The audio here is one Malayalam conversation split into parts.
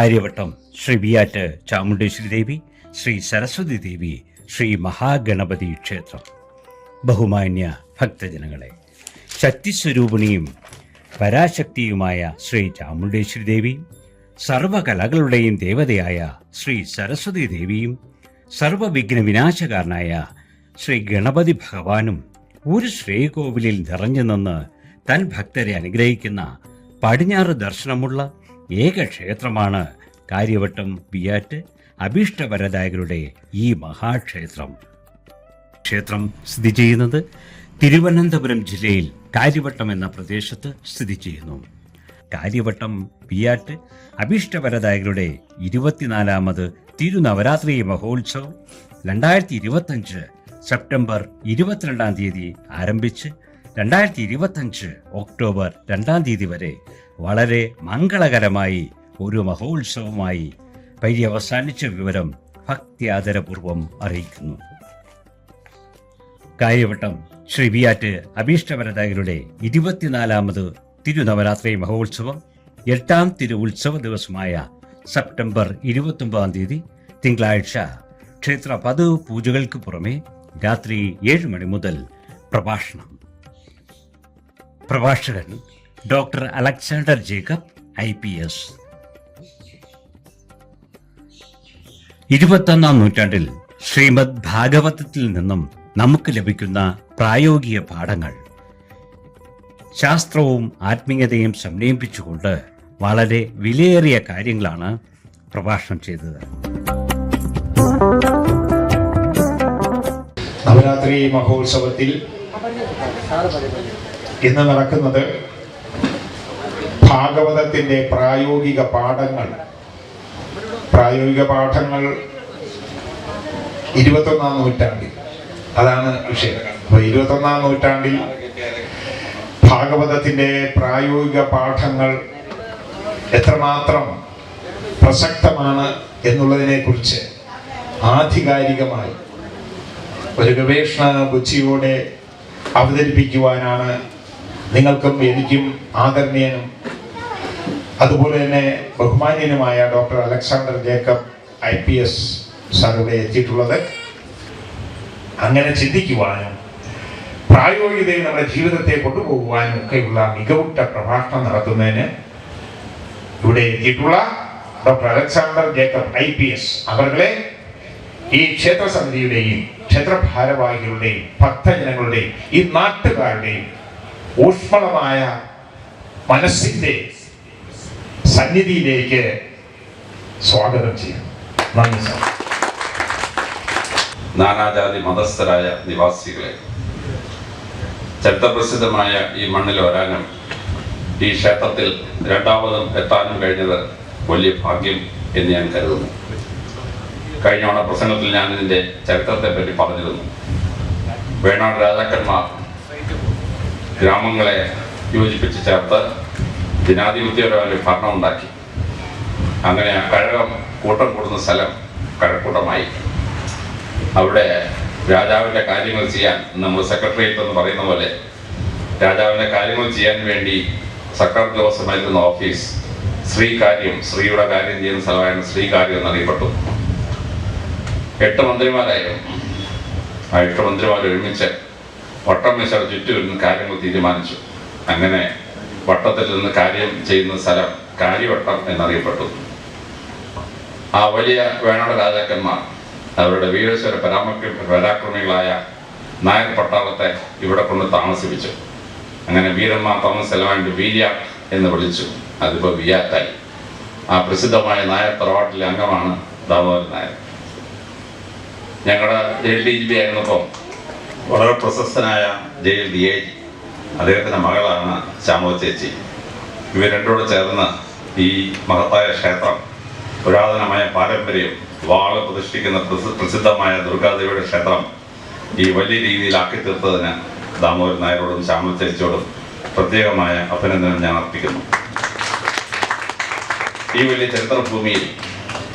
കാര്യവട്ടം ശ്രീ വിയാറ്റ് ചാമുണ്ടേശ്വരി ദേവി ശ്രീ സരസ്വതി ദേവി ശ്രീ മഹാഗണപതി ക്ഷേത്രം. ബഹുമാന്യ ഭക്തജനങ്ങളെ ശക്തിസ്വരൂപിണിയും പരാശക്തിയുമായ ശ്രീ ചാമുണ്ടേശ്വരി ദേവിയും സർവകലകളുടെയും ദേവതയായ ശ്രീ സരസ്വതി ദേവിയും സർവവിഘ്ന വിനാശകാരനായ ശ്രീ ഗണപതി ഭഗവാനും ഒരു ശ്രീകോവിലിൽ നിറഞ്ഞു നിന്ന് തൻ ഭക്തരെ അനുഗ്രഹിക്കുന്ന പടിഞ്ഞാറ് ദർശനമുള്ള ഏക ക്ഷേത്രമാണ് കാര്യവട്ടം പിയാറ്റ് അഭീഷ്ടവരദായകരുടെ ഈ മഹാക്ഷേത്രം. ക്ഷേത്രം സ്ഥിതി ചെയ്യുന്നത് തിരുവനന്തപുരം ജില്ലയിൽ കാര്യവട്ടം എന്ന പ്രദേശത്ത് സ്ഥിതി ചെയ്യുന്നു. കാര്യവട്ടം പിയാറ്റ് അഭീഷ്ടവരദായകരുടെ ഇരുപത്തിനാലാമത് തിരുനവരാത്രി മഹോത്സവം രണ്ടായിരത്തി ഇരുപത്തഞ്ച് സെപ്റ്റംബർ ഇരുപത്തിരണ്ടാം തീയതി ആരംഭിച്ച് രണ്ടായിരത്തി ഇരുപത്തഞ്ച് ഒക്ടോബർ രണ്ടാം തീയതി വരെ വളരെ മംഗളകരമായി ഒരു മഹോത്സവമായി പര്യവസാനിച്ച വിവരം ഭക്തി ആദരപൂർവം അറിയിക്കുന്നു. കാര്യവട്ടം ശ്രീ വിയാറ്റ് അഭീഷ്ടവരദായകരുടെ ഇരുപത്തിനാലാമത് തിരുനവരാത്രി മഹോത്സവം എട്ടാം തിരു ഉത്സവ ദിവസമായ സെപ്റ്റംബർ ഇരുപത്തൊമ്പതാം തീയതി തിങ്കളാഴ്ച ക്ഷേത്ര പതിവ് പൂജകൾക്ക് പുറമെ രാത്രി ഏഴ് മണി മുതൽ പ്രഭാഷണം. പ്രഭാഷകൻ doctor Alexander Jacob I P S. ഇരുപത്തൊന്നാം നൂറ്റാണ്ടിൽ ശ്രീമദ് ഭാഗവതത്തിൽ നിന്നും നമുക്ക് ലഭിക്കുന്ന പ്രായോഗിക പാഠങ്ങൾ. ശാസ്ത്രവും ആത്മീയതയും സംലയിപ്പിച്ചുകൊണ്ട് വളരെ വിലയേറിയ കാര്യങ്ങളാണ് പ്രഭാഷണം ചെയ്തത്. നവരാത്രി മഹോത്സവത്തിൽ ഇന്ന് നടക്കുന്നത് ഭാഗവതത്തിന്റെ പ്രായോഗിക പാഠങ്ങൾ. പ്രായോഗിക പാഠങ്ങൾ ഇരുപത്തൊന്നാം നൂറ്റാണ്ടിൽ. അതാണ് വിഷയം. അപ്പൊ ഇരുപത്തൊന്നാം നൂറ്റാണ്ടിൽ ഭാഗവതത്തിന്റെ പ്രായോഗിക പാഠങ്ങൾ എത്രമാത്രം പ്രസക്തമാണ് എന്നുള്ളതിനെ കുറിച്ച് ആധികാരികമായി ഒരു ഗവേഷണ ബുദ്ധിയോടെ അവതരിപ്പിക്കുവാനാണ് നിങ്ങൾക്കും എനിക്കും ആദരണീയനും അതുപോലെ തന്നെ ബഹുമാന്യനുമായ doctor Alexander Jacob I P S സാറിവിടെ എത്തിയിട്ടുള്ളത്. അങ്ങനെ ചിന്തിക്കുവാനും പ്രായോഗികതയിൽ നമ്മുടെ ജീവിതത്തെ കൊണ്ടുപോകുവാനും ഒക്കെയുള്ള മികവുറ്റ പ്രഭാഷണം നടത്തുന്നതിന് ഇവിടെ എത്തിയിട്ടുള്ള doctor Alexander Jacob I P S അവരുടെ ഈ ക്ഷേത്ര സമിതിയുടെയും ക്ഷേത്ര ഭാരവാഹികളുടെയും ഭക്തജനങ്ങളുടെയും ഈ നാട്ടുകാരുടെയും ഊഷ്മളമായ മനസ്സിന്റെ സന്നിധിയിലേക്ക് സ്വാഗതം ചെയ്യും. നന്ദി സാർ. നാനാജാതി മതസ്ഥരായ നിവാസികളെ ചരിത്രപ്രസിദ്ധമായ ഈ മണ്ണിൽ വരാനും ഈ ക്ഷേത്രത്തിൽ രണ്ടാമതും എത്താനും കഴിഞ്ഞത് വലിയ ഭാഗ്യം എന്ന് ഞാൻ കരുതുന്നു. കഴിഞ്ഞ ഓണ പ്രസംഗത്തിൽ ഞാൻ ഇതിന്റെ ചരിത്രത്തെ പറ്റി പറഞ്ഞിരുന്നു. വേണാട് രാജാക്കന്മാർ ഗ്രാമങ്ങളെ യോജിപ്പിച്ച് ചേർത്ത് ജനാധിപത്യപരമായ ഭരണം ഉണ്ടാക്കി. അങ്ങനെ ആ കഴകം കൂട്ടം കൂടുന്ന സ്ഥലം കഴക്കൂട്ടമായി. അവിടെ രാജാവിന്റെ കാര്യങ്ങൾ ചെയ്യാൻ നമ്മൾ സെക്രട്ടേറിയറ്റ് എന്ന് പറയുന്ന പോലെ രാജാവിന്റെ കാര്യങ്ങൾ ചെയ്യാൻ വേണ്ടി സർക്കാർ ദിവസമായിരുന്ന ഓഫീസ് ശ്രീകാര്യം ശ്രീയുടെ കാര്യം ചെയ്യുന്ന സ്ഥലമായിരുന്നു ശ്രീകാര്യം എന്നറിയപ്പെട്ടു. എട്ട് മന്ത്രിമാരായിരുന്നു. ആ എട്ട് മന്ത്രിമാർ ഒരുമിച്ച് വട്ടം വെച്ചാൽ ചുറ്റും കാര്യങ്ങൾ തീരുമാനിച്ചു. അങ്ങനെ വട്ടത്തിൽ നിന്ന് കാര്യം ചെയ്യുന്ന സ്ഥലം കാര്യവട്ടം എന്നറിയപ്പെട്ടു. ആ വലിയ വേണാട് രാജാക്കന്മാർ അവരുടെ വീരേശ്വര പരാമക്ര പരാക്രമികളായ നായർ പട്ടാളത്തെ ഇവിടെ കൊണ്ട് താമസിപ്പിച്ചു. അങ്ങനെ വീരന്മാർ വേണ്ടി വീര്യ എന്ന് വിളിച്ചു. അതിപ്പോൾ വിയാത്തായി. ആ പ്രസിദ്ധമായ നായർ തറവാട്ടിലെ അംഗമാണ് ദാമോദരൻ നായർ. ഞങ്ങളുടെ ജയിൽ ഡി ജി പി ആയിരുന്നപ്പം വളരെ പ്രശസ്തനായ ജയിൽ ഡി ഐ ജി. അദ്ദേഹത്തിന്റെ മകളാണ് ശ്യാമോ ചേച്ചി. ഇവർ രണ്ടോട് ചേർന്ന് ഈ മഹത്തായ ക്ഷേത്രം പുരാതനമായ പാരമ്പര്യം വാൾ പ്രതിഷ്ഠിക്കുന്ന പ്രസിദ്ധമായ ദുർഗാദേവിയുടെ ക്ഷേത്രം ഈ വലിയ രീതിയിൽ ആക്കി തീർത്തതിന് ദാമോദരൻ നായരോടും ശ്യാമ ചേച്ചിയോടും പ്രത്യേകമായ അഭിനന്ദനം ഞാൻ അർപ്പിക്കുന്നു. ഈ വലിയ ചരിത്രഭൂമിയിൽ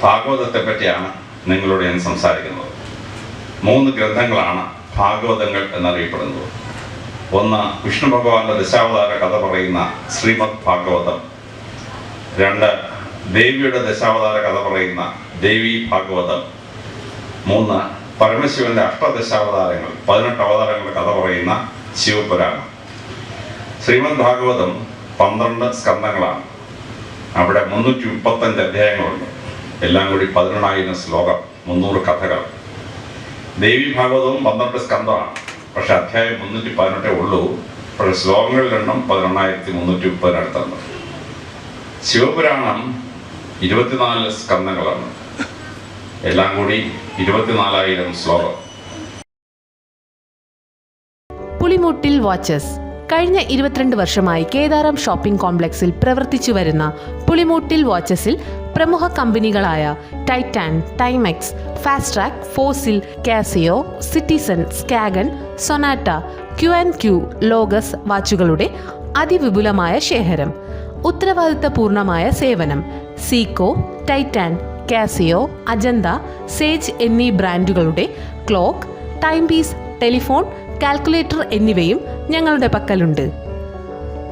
ഭാഗവതത്തെ പറ്റിയാണ് നിങ്ങളോട് ഞാൻ സംസാരിക്കുന്നത്. മൂന്ന് ഗ്രന്ഥങ്ങളാണ് ഭാഗവതങ്ങൾ എന്നറിയപ്പെടുന്നത്. ഒന്ന് വിഷ്ണു ഭഗവാന്റെ ദശാവതാര കഥ പറയുന്ന ശ്രീമദ് ഭാഗവതം. രണ്ട് ദേവിയുടെ ദശാവതാര കഥ പറയുന്ന ദേവി ഭാഗവതം. മൂന്ന് പരമശിവന്റെ അഷ്ടദശാവതാരങ്ങൾ പതിനെട്ട് അവതാരങ്ങളുടെ കഥ പറയുന്ന ശിവപുരാണം. ശ്രീമദ് ഭാഗവതം പന്ത്രണ്ട് സ്കന്ധങ്ങളാണ്. അവിടെ മുന്നൂറ്റി മുപ്പത്തഞ്ച് അധ്യായങ്ങളുണ്ട്. എല്ലാം കൂടി പതിനെണ്ണായിരം ശ്ലോകം മുന്നൂറ് കഥകൾ. ദേവി ഭാഗവതവും പന്ത്രണ്ട് സ്കന്ധമാണ്. പക്ഷെ അധ്യായം മുന്നൂറ്റി പതിനെട്ടേ ഉള്ളൂ. പക്ഷേ ശ്ലോകങ്ങളുടെ എണ്ണം പതിനെണ്ണായിരത്തി മുന്നൂറ്റി മുപ്പതിനടുത്താണ് ശിവപുരാണം ഇരുപത്തിനാല് സ്കന്ധങ്ങളാണ്. എല്ലാം കൂടി ഇരുപത്തിനാലായിരം ശ്ലോകം. പുളിമൂട്ടിൽ വാച്ചസ്. കഴിഞ്ഞ ഇരുപത്തിരണ്ട് വർഷമായി കേദാരം ഷോപ്പിംഗ് കോംപ്ലക്സിൽ പ്രവർത്തിച്ചു വരുന്ന പുളിമൂട്ടിൽ വാച്ചസിൽ പ്രമുഖ കമ്പനികളായ Titan Timex Fastrack Fossil Casio Citizen Skagen Sonata Q and Q ലോഗസ് വാച്ചുകളുടെ അതിവിപുലമായ ശേഖരം ഉത്തരവാദിത്തപൂർണമായ സേവനം Seiko Titan Casio Ajanta Sage എന്നീ ബ്രാൻഡുകളുടെ clock time piece telephone calculator എന്നിവയും ഞങ്ങളുടെ പക്കലുണ്ട്.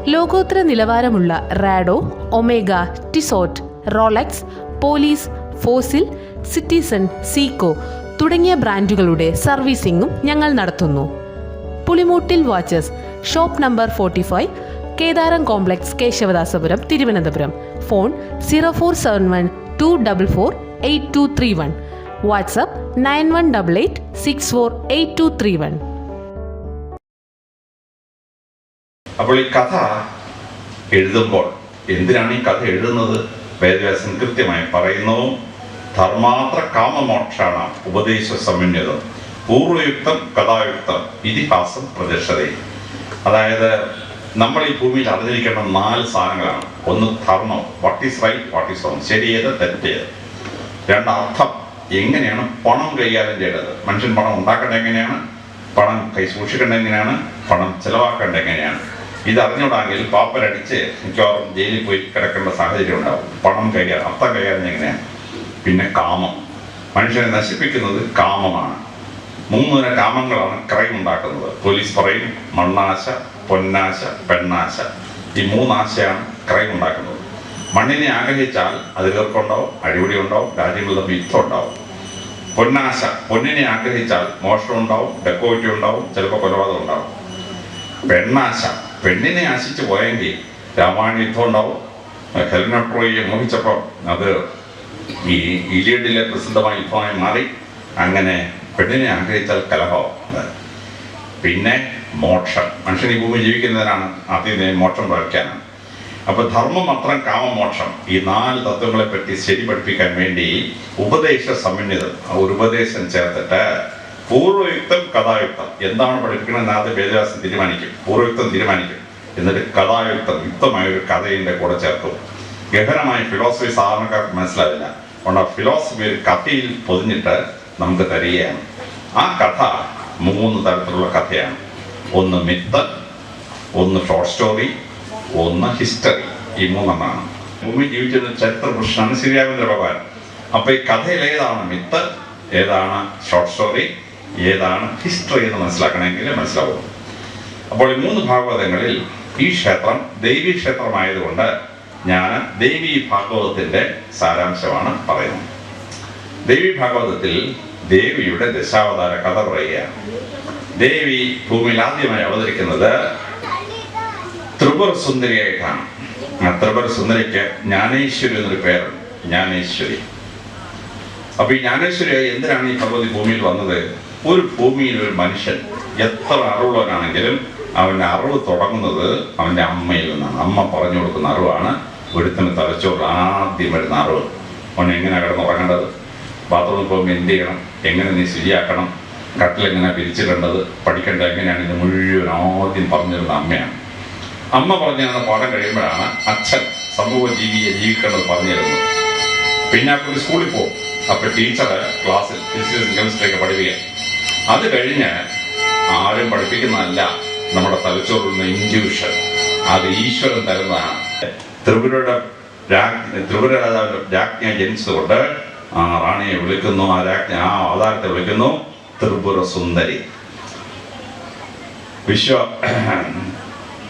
ലോകോത്തര നിലവാരമുള്ള Rado Omega Tissot Rolex Police Fossil Citizen Seiko തുടങ്ങിയ ബ്രാൻഡുകളുടെ സർവീസിംഗും ഞങ്ങൾ നടത്തുന്നു. Pulimoottil watches shop number forty five Kedaram complex Kesavadasapuram Thiruvananthapuram. Phone zero four seven one two double four eight two three one. WhatsApp nine one double eight six four eight two three one. അപ്പോൾ ഈ കഥ എഴുതുമ്പോൾ എന്തിനാണ് ഈ കഥ എഴുതുന്നത്? വേദവ്യാസൻ കൃത്യമായി പറയുന്നു ധർമാത്ര കാമമോക്ഷാണ് ഉപദേശ സമന്വിതം. പൂർവയുക്തം കഥായുക്തം ഇതിഹാസം പ്രദർശതേ. അതായത് നമ്മൾ ഈ ഭൂമിയിൽ അറിഞ്ഞിരിക്കേണ്ട നാല് സാധനങ്ങളാണ്. ഒന്ന് ധർമ്മം. What is right what is wrong ശരിയേത് തെറ്റേത്. രണ്ട് അർത്ഥം. എങ്ങനെയാണ് പണം കൈകാര്യം ചെയ്യേണ്ടത്? മനുഷ്യൻ പണം ഉണ്ടാക്കേണ്ടത് എങ്ങനെയാണ്? പണം കൈ സൂക്ഷിക്കേണ്ടത് എങ്ങനെയാണ്? പണം ചെലവാക്കേണ്ടത് എങ്ങനെയാണ്? ഇത് അറിഞ്ഞുകൂടാങ്കിൽ പാപ്പരടിച്ച് മിക്കവാറും ജയിലിൽ പോയി കിടക്കേണ്ട സാഹചര്യം ഉണ്ടാവും. പണം കൈകാര്യം അർത്ഥം കൈകാര്യം എങ്ങനെയാണ് പിന്നെ കാമം. മനുഷ്യനെ നശിപ്പിക്കുന്നത് കാമമാണ്. മൂന്നുതര കാമങ്ങളാണ് ക്രൈം ഉണ്ടാക്കുന്നത്. പോലീസ് പറയും മണ്ണാശ പൊന്നാശ പെണ്ണാശ. ഈ മൂന്നാശയാണ് ക്രൈം ഉണ്ടാക്കുന്നത്. മണ്ണിനെ ആഗ്രഹിച്ചാൽ അത് തീർക്കുണ്ടാവും അടിപിടി ഉണ്ടാവും രാജ്യങ്ങൾ തമ്മിൽ ഉണ്ടാവും. പൊന്നാശ പൊന്നിനെ ആഗ്രഹിച്ചാൽ മോഷണം ഉണ്ടാവും ഡെക്കോറ്റി ഉണ്ടാവും ചിലപ്പോൾ കൊലപാതകം ഉണ്ടാവും. പെണ്ണാശ പെണ്ണിനെ ആശിച്ചു പോയെങ്കിൽ രാമായണ യുദ്ധം ഉണ്ടാവും ഹെലന ട്രോയിയെ മോഹിച്ചപ്പോൾ അത് ഈ ഇലിയഡിലെ പ്രസിദ്ധമായ യുദ്ധമായി മാറി. അങ്ങനെ പെണ്ണിനെ ആഗ്രഹിച്ചാൽ കലഹം. പിന്നെ മോക്ഷം. മനുഷ്യൻ ഈ ഭൂമി ജീവിക്കുന്നതിനാണ് ആദ്യം മോക്ഷം പ്രാപിക്കാനാണ് അപ്പൊ ധർമ്മം മാത്രം കാമമോക്ഷം. ഈ നാല് തത്വങ്ങളെ പറ്റി ശരി പഠിപ്പിക്കാൻ വേണ്ടി ഉപദേശ സമന്വിതം ഒരു ഉപദേശം ചേർത്തിട്ട് പൂർവയുക്തം കഥായുക്തം. എന്താണ് പഠിപ്പിക്കണമെന്ന് ആദ്യം വേദവ്യാസം തീരുമാനിക്കും. പൂർവയുക്തം തീരുമാനിക്കും. എന്നിട്ട് കഥായുക്തം യുക്തമായ ഒരു കഥയുടെ കൂടെ ചേർത്തു. ഗഹനമായ ഫിലോസഫി സാധാരണക്കാർക്ക് മനസ്സിലാവില്ല. അതുകൊണ്ട് ഫിലോസഫി ഒരു കഥയിൽ പൊതിഞ്ഞിട്ട് നമുക്ക് തരികയാണ്. ആ കഥ മൂന്ന് തരത്തിലുള്ള കഥയാണ്. ഒന്ന് മിത്ത് ഒന്ന് ഷോർട്ട് സ്റ്റോറി ഒന്ന് ഹിസ്റ്ററി ഈ മൂന്നെണ്ണമാണ്. ഭൂമി ജീവിച്ചിരുന്ന ചരിത്ര പുരുഷനാണ് ശ്രീരാമേന്ദ്ര ഭഗവാൻ. അപ്പോൾ ഈ കഥയിൽ ഏതാണ് മിത്ത് ഏതാണ് ഷോർട്ട് സ്റ്റോറി ഏതാണ് ഹിസ്റ്ററി എന്ന് മനസ്സിലാക്കണമെങ്കിൽ മനസ്സിലാവും അപ്പോൾ ഈ മൂന്ന് ഭാഗവതങ്ങളിൽ ഈ ക്ഷേത്രം ദൈവീ ക്ഷേത്രമായതുകൊണ്ട് ഞാൻ ദേവി ഭാഗവതത്തിന്റെ സാരാംശമാണ് പറയുന്നത്. ദേവി ഭാഗവതത്തിൽ ദേവിയുടെ ദശാവതാര കഥ പറയുകയാണ് ദേവി ഭൂമിയിൽ ആദ്യമായി അവതരിക്കുന്നത് ത്രിപുര സുന്ദരിയായിട്ടാണ് ആ ത്രിപുര സുന്ദരിക്ക് ജ്ഞാനേശ്വരി എന്നൊരു പേരുണ്ട്. ജ്ഞാനേശ്വരി. അപ്പൊ ഈ ജ്ഞാനേശ്വരിയായി എന്തിനാണ് ഈ ഭഗവതി ഭൂമിയിൽ വന്നത്? ഒരു ഭൂമിയിൽ ഒരു മനുഷ്യൻ എത്ര അറിവുള്ളവനാണെങ്കിലും അവന്റെ അറിവ് തുടങ്ങുന്നത് അവന്റെ അമ്മയിൽ നിന്നാണ്. അമ്മ പറഞ്ഞു കൊടുക്കുന്ന അറിവാണ് ഒരുത്തിന് തലച്ചോറ് ആദ്യം വരുന്ന അറിവ് അവൻ എങ്ങനെ കിടന്നുറങ്ങേണ്ടത്? ബാത്റൂമിൽ പോകുമ്പോൾ എന്ത് ചെയ്യണം? എങ്ങനെ നീ ശരിയാക്കണം? കട്ടിലെങ്ങനെ പിരിച്ചിടേണ്ടത് പഠിക്കേണ്ടത് എങ്ങനെയാണ്? ഇത് മുഴുവൻ ആദ്യം പറഞ്ഞിരുന്ന അമ്മയാണ്. അമ്മ പറഞ്ഞു തന്നെ പാഠം കഴിയുമ്പോഴാണ് അച്ഛൻ സമൂഹ ജീവിയെ ജീവിക്കേണ്ടത് പറഞ്ഞു തരുന്നത് പിന്നെ അപ്പോൾ സ്കൂളിൽ പോകും. അപ്പോൾ ടീച്ചർ ക്ലാസ്സിൽ ഫിസിക്സ് കെമിസ്ട്രി ഒക്കെ പഠിപ്പിക്കുക അത് കഴിഞ്ഞ് ആരും പഠിപ്പിക്കുന്നതല്ല നമ്മുടെ തലച്ചോറിലുള്ള ഇൻഡ്യൂഷൻ അത് ഈശ്വരൻ തരുന്നതാണ്. ത്രിപുരയുടെ ത്രിപുര രാജാവിന്റെ രാജ്ഞ ജനിച്ചതുകൊണ്ട് ആ റാണിയെ വിളിക്കുന്നു ആ രാജ്ഞ ആ അവതാരത്തെ വിളിക്കുന്നു ത്രിപുര സുന്ദരി. വിശ്വ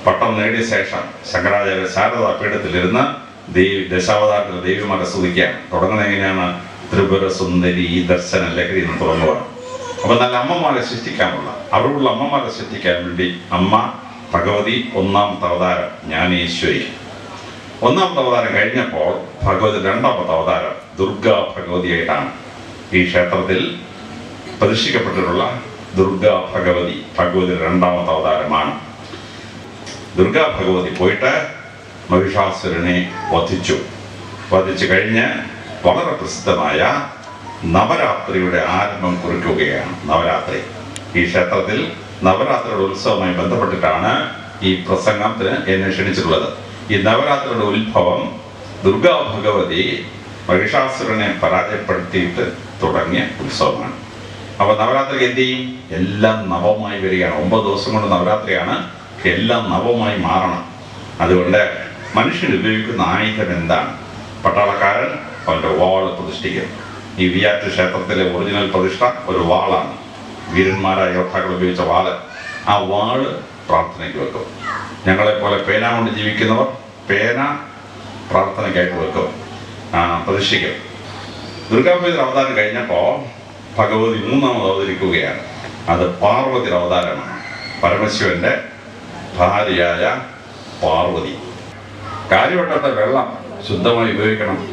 പട്ടം നേടിയ ശേഷം ശങ്കരാചാര്യ ശാരദാ പീഠത്തിലിരുന്ന് ദേവി ദശാവതാരത്തിൽ ദേവിമാരെ സ്തുതിക്കുകയാണ് തുടങ്ങുന്നത് എങ്ങനെയാണ്? ത്രിപുര സുന്ദരി ദർശന ലഹരി എന്ന് തുടങ്ങുകയാണ് അപ്പൊ നല്ല അമ്മമാരെ സൃഷ്ടിക്കാനുള്ള അറിവുള്ള അമ്മമാരെ സൃഷ്ടിക്കാൻ വേണ്ടി അമ്മ ഭഗവതി ഒന്നാമത്തെ അവതാരം ജ്ഞാനേശ്വരി ഒന്നാമത്തെ അവതാരം കഴിഞ്ഞപ്പോൾ ഭഗവതി രണ്ടാമത്തെ അവതാരം ദുർഗാ ഭഗവതിയായിട്ടാണ്. ഈ ക്ഷേത്രത്തിൽ പ്രതിഷ്ഠിക്കപ്പെട്ടിട്ടുള്ള ദുർഗാ ഭഗവതി ഭഗവതി രണ്ടാമത്തെ അവതാരമാണ്. ദുർഗാ ഭഗവതി പോയിട്ട് മഹിഷാസുരനെ വധിച്ചു. വധിച്ചു കഴിഞ്ഞ് വളരെ പ്രസിദ്ധമായ നവരാത്രിയുടെ ആരംഭം കുറിക്കുകയാണ്. നവരാത്രി. ഈ ക്ഷേത്രത്തിൽ നവരാത്രിയുടെ ഉത്സവവുമായി ബന്ധപ്പെട്ടിട്ടാണ് ഈ പ്രസംഗത്തിന് എന്നെ ക്ഷണിച്ചിട്ടുള്ളത്. ഈ നവരാത്രിയുടെ ഉത്ഭവം ദുർഗാ ഭഗവതി മഹിഷാസുരനെ പരാജയപ്പെടുത്തിയിട്ട് തുടങ്ങിയ ഉത്സവമാണ്. അപ്പൊ നവരാത്രിക്ക് എന്ത് ചെയ്യും? എല്ലാം നവമായി വരികയാണ്. ഒമ്പത് ദിവസം കൊണ്ട് നവരാത്രിയാണ് എല്ലാം നവമായി മാറണം. അതുകൊണ്ട് മനുഷ്യൻ ഉപയോഗിക്കുന്ന ആയുധം എന്താണ്? പട്ടാളക്കാരൻ അവന്റെ വാൾ പ്രതിഷ്ഠിക്കും ഈ വിയാറ്റ് ക്ഷേത്രത്തിലെ ഒറിജിനൽ പ്രതിഷ്ഠ ഒരു വാളാണ്. വീരന്മാരായ യോദ്ധാക്കൾ ഉപയോഗിച്ച വാൾ. ആ വാൾ പ്രാർത്ഥനയ്ക്ക് വെക്കും. ഞങ്ങളെപ്പോലെ പേന കൊണ്ട് ജീവിക്കുന്നവർ പേന പ്രാർത്ഥനയ്ക്കായിട്ട് വെക്കും. പ്രതിഷ്ഠിക്കും. ദുർഗാപൂജ അവതാരം കഴിഞ്ഞപ്പോൾ ഭഗവതി മൂന്നാമത് അവതരിക്കുകയാണ്. അത് പാർവതി അവതാരമാണ്. പരമശിവന്റെ ഭാര്യയായ പാർവതി. കാര്യവട്ടത്തെ വെള്ളം ശുദ്ധമായി ഉപയോഗിക്കണം.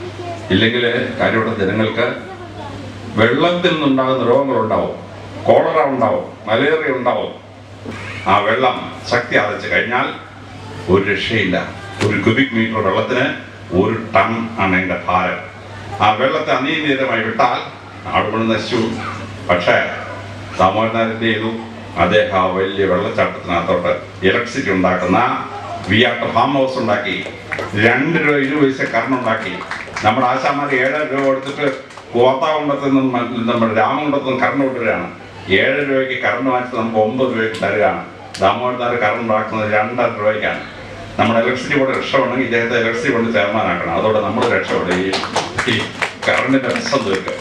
ഇല്ലെങ്കിൽ കാര്യവട്ട ജനങ്ങൾക്ക് വെള്ളത്തിൽ നിന്നുണ്ടാകുന്ന രോഗങ്ങളുണ്ടാവും കോളറ ഉണ്ടാവും. മലേറിയ ഉണ്ടാവും. ആ വെള്ളം ശക്തി അടച്ചു കഴിഞ്ഞാൽ ഒരു രക്ഷയില്ല. ഒരു ക്യൂബിക് മീറ്റർ വെള്ളത്തിന് ഒരു ടൺ ആണ് എന്റെ ഭാരം. ആ വെള്ളത്തെ അനിയന്ത്രിതമായി വിട്ടാൽ ആടുകൾ നശിച്ചു പക്ഷേ സാമൂഹ്യ എന്ത് ചെയ്തു? അദ്ദേഹം ആ വലിയ വെള്ളച്ചാട്ടത്തിനകത്തോട്ട് ഇലക്ട്രിസിറ്റി ഉണ്ടാക്കുന്ന വിയാട്ട് ഫാം ഹൗസ് ഉണ്ടാക്കി. രണ്ട് രൂപ ഇരുപത് പൈസ കറണ്ട് ഉണ്ടാക്കി. നമ്മുടെ ആശാമാർ ഏഴര രൂപ കൊടുത്തിട്ട് കോത്താകുണ്ടത്തു നിന്നും നമ്മുടെ രാമകുണ്ടത്തു നിന്ന് കറണ്ട് വിട്ടവരാണ് ഏഴ് രൂപയ്ക്ക് കറണ്ട് വാങ്ങിച്ച് നമുക്ക് ഒമ്പത് രൂപയ്ക്ക് തരികയാണ്. ദാമോദരനാർ കറണ്ട് ഉണ്ടാക്കുന്നത് രണ്ടര രൂപയ്ക്കാണ്. നമ്മുടെ ഇലക്ട്രിസിറ്റി ബോർഡ് രക്ഷപ്പെടണമെങ്കിൽ ഇദ്ദേഹത്തെ ഇലക്ട്രിസിറ്റി ബോർഡ് ചെയർമാനാക്കണം. അതോടെ നമ്മൾ രക്ഷപ്പെടും ഈ കറണ്ടിന്റെ പ്രശ്നം തീർക്കുക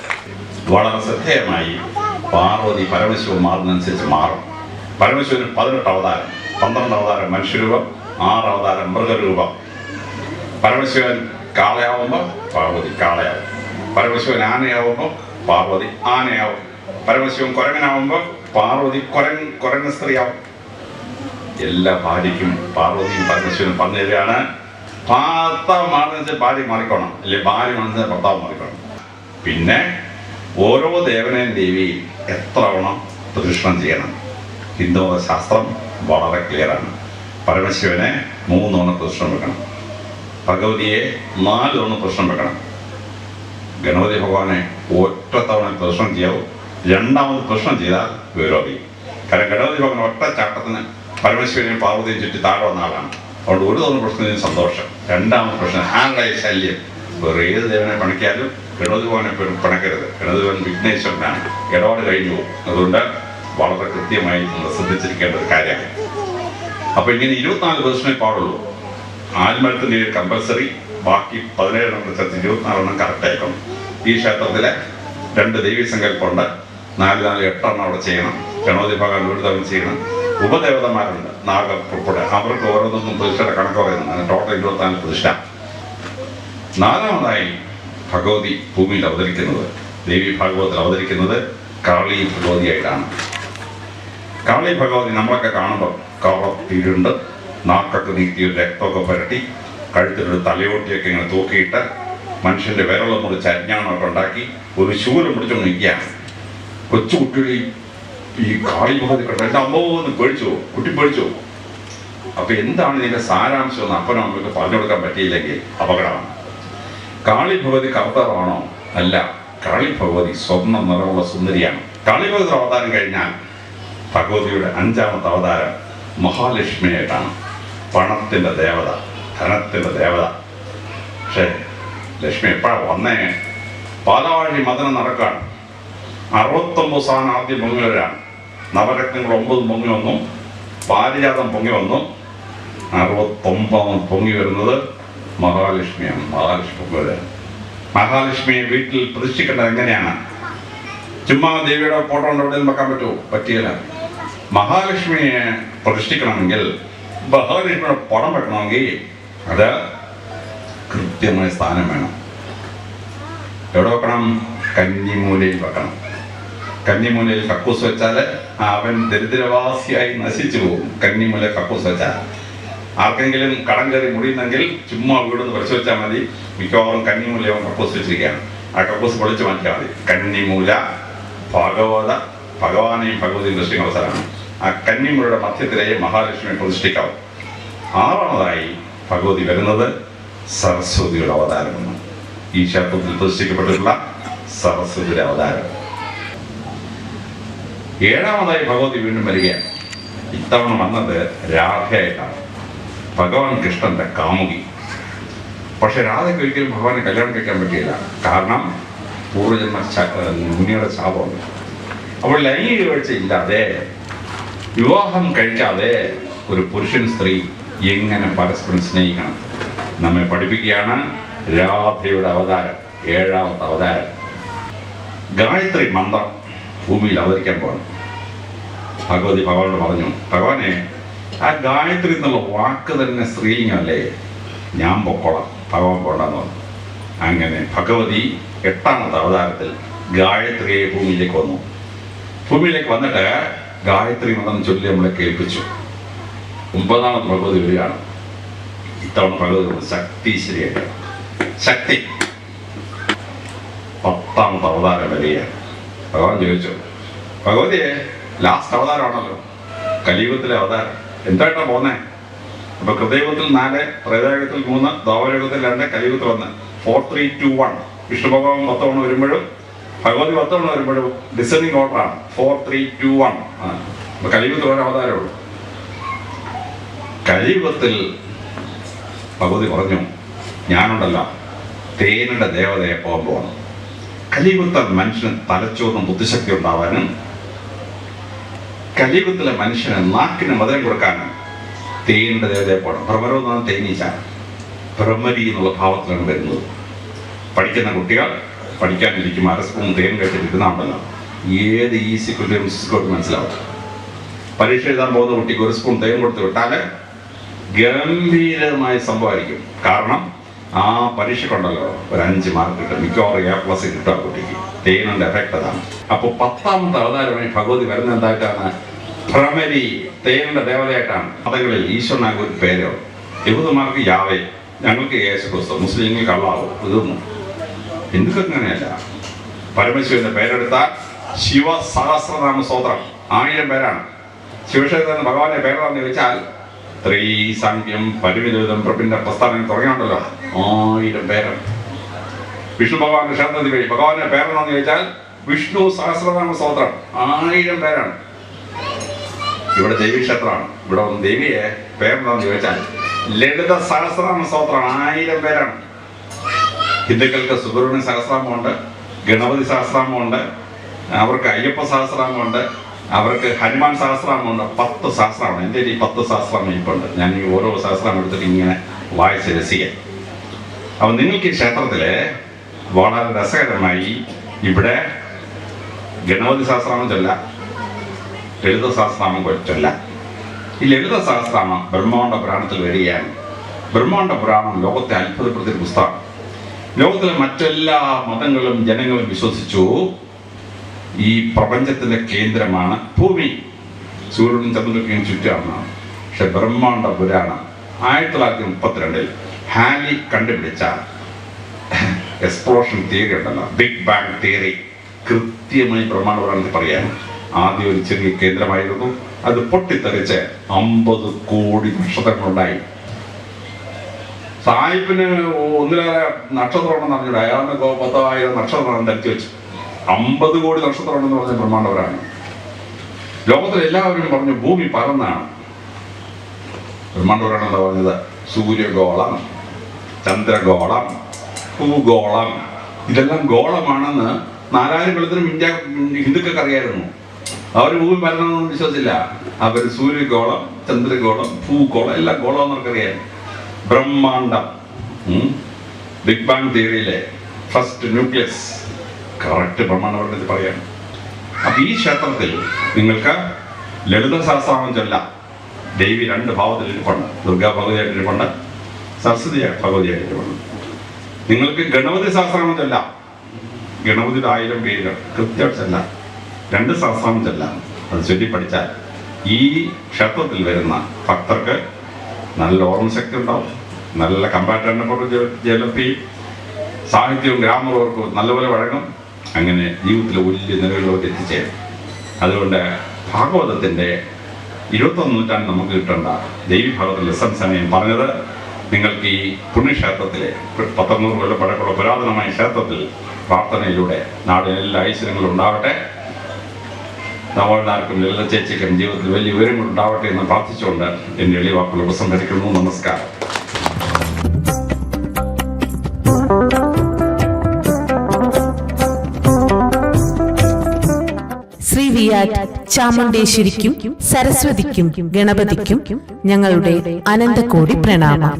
വളരെ ശ്രദ്ധേയമായി പാർവതി പരമശിവൻ മാറുന്നതനുസരിച്ച് മാറും. പരമശിവന് പതിനെട്ട് അവതാരം പന്ത്രണ്ട് അവതാരം മനുഷ്യരൂപം ആറ് അവതാരം മൃഗരൂപം. പരമശിവൻ കാളയാവുമ്പോൾ പാർവതി കാളയാവും. പരമശിവൻ ആനയാവുമ്പോൾ പാർവതി ആനയാവും. പരമശിവൻ കുരങ്ങനാവുമ്പോൾ പാർവതി കുരങ്ങ് കുരങ്ങ് സ്ത്രീയാവും. എല്ലാ ഭാര്യയ്ക്കും പാർവതിയും പരമശിവനും പറഞ്ഞു തരികയാണ്. ഭർത്താവ് മാറുന്ന ഭാര്യ മാറിക്കോണം. അല്ലെ ഭാര്യ മാറുന്ന ഭർത്താവ് മാറിക്കോണം. പിന്നെ ഓരോ ദേവനെയും ദേവിയും എത്ര പ്രദക്ഷിണം ചെയ്യണം? ഹിന്ദു ശാസ്ത്രം വളരെ ക്ലിയറാണ് പരമശിവനെ മൂന്നോണം തവണ പ്രദക്ഷിണം വെക്കണം. ഭഗവതിയെ നാലോണം പ്രശ്നം വെക്കണം. ഗണപതി ഭഗവാനെ ഒറ്റ തവണ പ്രദക്ഷിണം ചെയ്യാവൂ രണ്ടാമത് പ്രശ്നം ചെയ്താൽ ഗൗരവി. കാരണം ഗണപതി ഭഗവാൻ ഒറ്റ ചാട്ടത്തിന് പരമേശ്വരനെയും പാർവതിയും ചുറ്റി താഴെ വന്ന ആളാണ്. അതുകൊണ്ട് ഒരു തവണ പ്രശ്നത്തിന് സന്തോഷം. രണ്ടാമത് പ്രശ്നം ആരുടെ ശല്യം. വേറെ ഏത് ദേവനെ പണിക്കാലും ഗണപതി ഭവനെ പണക്കരുത്. ഗണപതി ഭവൻ വിഘ്നേശ്വരനാണ്. ഇടപാട് കഴിഞ്ഞു പോകും. അതുകൊണ്ട് വളരെ കൃത്യമായി നമ്മൾ ശ്രദ്ധിച്ചിരിക്കേണ്ട ഒരു കാര്യമാണ്. അപ്പൊ ഇങ്ങനെ ഇരുപത്തിനാല് ദിവസമേ പാടുള്ളൂ. ആൽമരത്തിന്റെ കമ്പൽസറി ബാക്കി പതിനേഴെണ്ണം വെച്ചാൽ ഇരുപത്തിനാലെണ്ണം കറക്റ്റായിക്കണം ഈ ക്ഷേത്രത്തിലെ രണ്ട് ദേവീ സങ്കല്പമുണ്ട്. നാല് നാല് എട്ടെണ്ണം അവിടെ ചെയ്യണം. ഗണപതി ഭഗവാൻ ഒരു തവണ ചെയ്യണം. ഉപദേവതമാരുണ്ട്. നാഗം ഉൾപ്പെടെ. അവർക്ക് ഓരോന്നൊന്നും പ്രതിഷ്ഠയുടെ കണക്ക് പറയുന്നത് ടോട്ടൽ ഇരുപത്തിനാല് പ്രതിഷ്ഠ. നാലാമതായി ഭഗവതി ഭൂമിയിൽ അവതരിക്കുന്നത്. ദേവി ഭാഗവതത്തിൽ അവതരിക്കുന്നത് കാളി ഭഗവതിയായിട്ടാണ് കാളി ഭഗവതി നമ്മളൊക്കെ കാണുമ്പോൾ കവത്തിരുണ്ട് നാക്കൊക്കെ നീട്ടി രക്തമൊക്കെ പുരട്ടി കഴുത്തിലൊരു തലയോട്ടിയൊക്കെ ഇങ്ങനെ തൂക്കിയിട്ട് മനുഷ്യന്റെ വിരളം മുറിച്ച് അജ്ഞാനമൊക്കെ ഉണ്ടാക്കി ഒരു ശൂലം പിടിച്ചോണ്ട് നിൽക്കുകയാണ്. കൊച്ചു കുട്ടിയുടെ ഈ- ഈ കാളി ഭഗവതി കണ്ട. എന്റെ അമ്മ ഒന്ന് പേടിച്ചു പോകും. കുട്ടി പേടിച്ചു പോകും. അപ്പൊ എന്താണ് ഇതിന്റെ സാരാംശം എന്ന് അപ്പനും അമ്മയ്ക്ക് പറഞ്ഞു കൊടുക്കാൻ പറ്റിയില്ലെങ്കിൽ അപകടമാണ്. കാളി ഭഗവതി കർത്താവാണോ? അല്ല. കാളി ഭഗവതി സ്വർണ നിറമുള്ള സുന്ദരിയാണ്. കാളി ഭഗവതി അവതാരം കഴിഞ്ഞാൽ ഭഗവതിയുടെ അഞ്ചാമത്തെ അവതാരം മഹാലക്ഷ്മിയായിട്ടാണ്. പണത്തിന്റെ ദേവത. ധനത്തിന്റെ ദേവത. പക്ഷേ ലക്ഷ്മി എപ്പോഴാണ് വന്നേ. പാലാവഴി മദനം നടക്കാണ്. അറുപത്തൊമ്പത് സാധനം ആദ്യം പൊങ്ങി വരാണ്. നവരത്നങ്ങൾ ഒമ്പത് പൊങ്ങി വന്നു. പാരിജാതം പൊങ്ങി വന്നു. അറുപത്തൊമ്പതാം പൊങ്ങി വരുന്നത് മഹാലക്ഷ്മിയാണ്. മഹാലക്ഷ്മി പൊങ്ങി വരാൻ മഹാലക്ഷ്മിയെ വീട്ടിൽ പ്രതിഷ്ഠിക്കേണ്ടത് എങ്ങനെയാണ്? ചുമ്മാ ദേവിയുടെ ഫോട്ടോ കൊണ്ട് എവിടെയും വെക്കാൻ പറ്റുമോ? പറ്റിയില്ല. മഹാലക്ഷ്മിയെ പ്രതിഷ്ഠിക്കണമെങ്കിൽ മഹാലക്ഷ്മിയുടെ പടം വെക്കണമെങ്കിൽ അത് കൃത്യമായ സ്ഥാനം വേണം. എവിടെ വെക്കണം? കന്നിമൂലയിൽ വെക്കണം. കന്നിമൂലയിൽ കക്കൂസ് വെച്ചാൽ അവൻ ദരിദ്രവാസിയായി നശിച്ചു പോകും. കന്നിമൂല കക്കൂസ് വെച്ചാൽ. ആർക്കെങ്കിലും കടം കയറി മുടിയുന്നെങ്കിൽ ചുമ്മാ വീടൊന്ന് പഠിച്ചു വെച്ചാൽ മതി. മിക്കവാറും കന്നിമൂല കക്കൂസ് വെച്ചിരിക്കുകയാണ്. ആ കക്കൂസ് പൊളിച്ചു മാറ്റിയാൽ മതി. കന്നിമൂല ഭഗവത ഭഗവാനെയും ഭഗവതിയും ദൃഷ്ടിക്കുന്ന അവസരമാണ്. ആ കന്നിമൂലയുടെ മധ്യത്തിലെ മഹാലക്ഷ്മിയെ പ്രതിഷ്ഠിക്കാവും. ആറാമതായി ഭഗവതി വരുന്നത് സരസ്വതിയുടെ അവതാരമാണ്. ഈ ക്ഷേത്രത്തിൽ പ്രതിഷ്ഠിക്കപ്പെട്ടിട്ടുള്ള സരസ്വതിയുടെ അവതാരം. ഏഴാമതായി ഭഗവതി വീണ്ടും വരികയാണ്. ഇത്തവണ വന്നത് രാധയായിട്ടാണ്. ഭഗവാൻ കൃഷ്ണന്റെ കാമുകി. പക്ഷെ രാധയ്ക്ക് ഒരിക്കലും ഭഗവാനെ കല്യാണം കഴിക്കാൻ പറ്റിയില്ല. കാരണം ഏർ മുനിയുടെ ശാപമുണ്ട് അപ്പോൾ ലൈംഗിക വീഴ്ച ഇല്ലാതെ വിവാഹം കഴിക്കാതെ ഒരു പുരുഷൻ സ്ത്രീ എങ്ങനെ പരസ്പരം സ്നേഹിക്കണം? നമ്മെ പഠിപ്പിക്കുകയാണ് രാധയുടെ അവതാരം ഏഴാമത്തെ അവതാരം. ഗായത്രി മന്ത്രം ഭൂമിയിൽ അവതരിക്കാൻ പോകണം. ഭഗവതി ഭഗവാനോട് പറഞ്ഞു ഭഗവാനെ ആ ഗായത്രി എന്നുള്ള വാക്ക് തന്നെ സ്ത്രീലിംഗമല്ലേ? ഞാൻ പൊക്കോളാം ഭഗവാൻ പോകണ്ടെന്ന് പറഞ്ഞു. അങ്ങനെ ഭഗവതി എട്ടാമത്തെ അവതാരത്തിൽ ഗായത്രിയെ ഭൂമിയിലേക്ക് വന്നു. ഭൂമിയിലേക്ക് വന്നിട്ട് ഗായത്രി മന്ത്രം ചൊല്ലി നമ്മളെ കേൾപ്പിച്ചു. ഒമ്പതാമത് ഭഗവതി വരികയാണ് ഇത്തവണ ഭഗവതി വന്നത് ശക്തി. പത്താമത്തെ അവതാരം വരികയാണ് ഭഗവാൻ ചോദിച്ചു ഭഗവതിയെ ലാസ്റ്റ് അവതാരമാണല്ലോ. കലിയുഗത്തിലെ അവതാരം. എന്തായിട്ടാണ് പോന്നെ? അപ്പൊ കൃതയുഗത്തിൽ നാല് ത്രേതായുഗത്തിൽ മൂന്ന് ദോവരയുഗത്തിൽ രണ്ട് കലിയുഗത്തിൽ ഒന്ന്. Four three two one Vishnu ഭഗവാൻ പത്തവണ വരുമ്പോഴും ഭഗവതി പത്തവണ വരുമ്പോഴും ഡിസൈനിങ് ഓർഡറാണ് ഫോർ ത്രീ ടു വൺ കലിയുഗത്തിൽ ഒരു അവതാരമുള്ളൂ കലിയുഗത്തിൽ ഭഗവതി പറഞ്ഞു ഞാനുണ്ടല്ല തേനിന്റെ ദേവതയെ പോകുമ്പോഴാണ് കലിയുഗത്തിൽ മനുഷ്യന് തലച്ചോറിനും ബുദ്ധിശക്തി ഉണ്ടാവാനും കലിയുഗത്തിലെ മനുഷ്യന് നാക്കിന് മധുരം കൊടുക്കാനും തേനിന്റെ ദേവതയെ പോകണം. ഭ്രമരം തേനീച്ച ഭ്രമരി എന്നുള്ള ഭാവത്തിലാണ് വരുന്നത്. പഠിക്കുന്ന കുട്ടികൾ പഠിക്കാനിരിക്കും അരസ്പൂൺ തേൻ കഴിച്ചിട്ടിരുന്നാണ്ടല്ലോ ഏത് ഈസി കുട്ടിയും മനസ്സിലാവും. പരീക്ഷ എഴുതാൻ പോകുന്ന കുട്ടിക്ക് ഒരു സ്പൂൺ തേൻ കൊടുത്ത് വിട്ടാൽ ഗംഭീരമായ സംഭവമായിരിക്കും. കാരണം ആ പരീക്ഷക്കുണ്ടല്ലോ ഒരു അഞ്ച് മാർക്ക് കിട്ടും. മിക്കവാറും എ പ്ലസ് കിട്ടും ആ കുട്ടിക്ക്. തേനിന്റെ എഫക്ട് അതാണ്. അപ്പോൾ പത്താമത്തെ അവതാരമായി ഭഗവതി വരുന്നത് എന്തായിട്ടാണ്? ഭ്രമരി തേനിന്റെ ദേവതയായിട്ടാണ്. മതങ്ങളിൽ ഈശ്വരനാകും ഒരു പേരോ. യഹൂദന്മാർക്ക് യാവേ. ഞങ്ങൾക്ക് യേശു ക്രിസ്തു മുസ്ലിങ്ങൾക്ക് കള്ളാവോ. ഇതൊന്നും ഹിന്ദുക്കൾക്ക് അങ്ങനെയല്ല. പരമശിവന്റെ പേരെടുത്താൽ ശിവ സഹസ്രനാമ സ്തോത്രം. ആയിരം പേരാണ്. ശിവക്ഷേത്രത്തിന് ഭഗവാന്റെ പേരാണെന്ന് ചോദിച്ചാൽ ത്രീ സംഖ്യം പരിമിതം പ്രപിന്റെ പ്രസ്ഥാനം തുടങ്ങിയുണ്ടല്ലോ ആയിരം പേരാണ് വിഷ്ണു ഭഗവാന്റെ ക്ഷേത്രത്തിൽ വഴി ഭഗവാന്റെ പേരെന്നാന്ന് ചോദിച്ചാൽ വിഷ്ണു സഹസ്രനാമ സ്തോത്രം. ആയിരം പേരാണ്. ഇവിടെ ദേവീക്ഷേത്രമാണ് ഇവിടെ വന്ന് ദേവിയെ പേരെന്താന്ന് ചോദിച്ചാൽ ലളിത സഹസ്രനാമ സ്തോത്രം. ആയിരം പേരാണ്. ഹിന്ദുക്കൾക്ക് സുബ്രഹ്മണ്യ സഹസ്രാമമുണ്ട് ഗണപതി സഹസ്രാമമുണ്ട് അവർക്ക് അയ്യപ്പ സഹസ്രാമമുണ്ട് അവർക്ക് ഹനുമാൻ സഹസ്രാമമുണ്ട് പത്ത് സഹസ്രമാണ് എന്റെ ഈ പത്ത് സഹസ്രം ഇരിപ്പുണ്ട് ഞാൻ ഈ ഓരോ സഹസ്രം എടുത്തിട്ട് ഇങ്ങനെ വായിച്ച് രസിക്കാം. അപ്പം നിങ്ങൾക്ക് ഈ ക്ഷേത്രത്തിൽ വളരെ രസകരമായി ഇവിടെ ഗണപതി സഹസ്രാമം ചൊല്ല ലളിത സഹസ്രാമം ചൊല്ല. ഈ ലളിത സഹസ്രാമം ബ്രഹ്മാണ്ഡ പുരാണത്തിൽ വരികയാണ്. ബ്രഹ്മാണ്ഡ പുരാണം ലോകത്തെ അത്ഭുതപ്പെടുത്തിയ പുസ്തകമാണ്. പുസ്തകം ലോകത്തിലെ മറ്റെല്ലാ മതങ്ങളും ജനങ്ങളും വിശ്വസിച്ചു. ഈ പ്രപഞ്ചത്തിന്റെ കേന്ദ്രമാണ് ഭൂമി. സൂര്യനും ചന്ദ്രനും ചുറ്റാണ് പക്ഷെ ബ്രഹ്മാണ്ട പുരാണം ആയിരത്തി തൊള്ളായിരത്തി മുപ്പത്തിരണ്ടിൽ ഹാലി കണ്ടുപിടിച്ച എക്സ്പ്ലോഷൻ തിയറി ഉണ്ടല്ലോ. ബിഗ് ബാങ് തിയറി കൃത്യമായി ബ്രഹ്മാണ്ട പുരാണത്തിൽ പറയാൻ ആദ്യം ഒരു ചെറിയ കേന്ദ്രമായിരുന്നു. അത് പൊട്ടിത്തെറിച്ച് അമ്പത് കോടി നക്ഷത്രങ്ങളുണ്ടായി. സായിപ്പിന് ഒന്നിലേറെ നക്ഷത്രം ഉണ്ടെന്ന് അറിഞ്ഞൂടെ? അയാളുടെ പത്തോ പത്തായിരം നക്ഷത്രമാണ് ധരിച്ചു വെച്ചു. അമ്പത് കോടി നക്ഷത്രമുണ്ടെന്ന് പറഞ്ഞ ബ്രഹ്മാണ്ടവരാണ്. ലോകത്തിൽ എല്ലാവരും പറഞ്ഞു ഭൂമി പരന്നാണ് ബ്രഹ്മാണ്ടവരാണ് എന്താ പറഞ്ഞത്? സൂര്യഗോളം ചന്ദ്രഗോളം ഭൂഗോളം. ഇതെല്ലാം ഗോളമാണെന്ന് നാലായിരം കൊല്ലത്തിനും ഇന്ത്യ ഹിന്ദുക്കൾക്ക് അറിയായിരുന്നു. അവർ ഭൂമി പരണമെന്ന് വിശ്വസിച്ചില്ല. അവർ സൂര്യഗോളം ചന്ദ്രഗോളം ഭൂഗോളം എല്ലാം ഗോളം എന്നവർക്കറിയാം ബ്രഹ്മാണ്ടം ബിഗ് ബാങ് തിയറിയിലെ ഫസ്റ്റ് ന്യൂക്ലിയസ് കറക്റ്റ് ബ്രഹ്മാണ്ഡ പറയാണ്. അപ്പൊ ഈ ക്ഷേത്രത്തിൽ നിങ്ങൾക്ക് ലളിത സഹസ്രാമം ചൊല്ലാം ദേവി രണ്ട് ഭാവത്തിൽ ഇരിപ്പുണ്ട് ദുർഗാ ഭഗവതിയായിട്ട് ഇരിപ്പുണ്ട് സരസ്വതി ഭഗവതിയായിട്ട് ഇരിപ്പുണ്ട് നിങ്ങൾക്ക് ഗണപതി സഹസ്രാമം ചൊല്ലാം ഗണപതിയുടെ ആയിരം പേരുകൾ കൃത്യമായിട്ട് ചെല്ലാം രണ്ട് സഹസ്രാമം ചൊല്ല അത് ചൊല്ലി പഠിച്ചാൽ ഈ ക്ഷേത്രത്തിൽ വരുന്ന ഭക്തർക്ക് നല്ല ഓർമ്മശക്തി ഉണ്ടാവും നല്ല കമ്പാറ്റ് കൊണ്ട് ജലപ്പി സാഹിത്യവും ഗ്രാമറും നല്ലപോലെ വഴങ്ങും. അങ്ങനെ ജീവിതത്തിലെ വലിയ നിലകളിലോട്ട് എത്തിച്ചേരും. അതുകൊണ്ട് ഭാഗവതത്തിന്റെ ഇരുപത്തൊന്ന് നൂറ്റാണ്ട് നമുക്ക് കിട്ടേണ്ട ദൈവീഭാഗവത ലെസൺസാണ് ഞാൻ പറഞ്ഞത് നിങ്ങൾക്ക് ഈ പുണ്യക്ഷേത്രത്തിലെ പത്തൊന്നൂറ് കൊല്ലം പഴക്കമുള്ള പുരാതനമായ ക്ഷേത്രത്തിൽ പ്രാർത്ഥനയിലൂടെ നാടിന് എല്ലാ ഐശ്വര്യങ്ങളും ഉണ്ടാവട്ടെ. നമ്മളുടെ ലളിത ചേച്ചിക്കും ജീവിതത്തിൽ വലിയ ഉയരങ്ങൾ ഉണ്ടാവട്ടെ എന്ന് പ്രാർത്ഥിച്ചുകൊണ്ട് എന്റെ എളിയ വാക്കുകൾ ഉപസംഹരിക്കുന്നു. നമസ്കാരം. വിയാറ്റ് ചാമുണ്ടേശ്വരിക്കും സരസ്വതിക്കും ഗണപതിക്കും ഞങ്ങളുടെ അനന്തകോടി പ്രണാമം.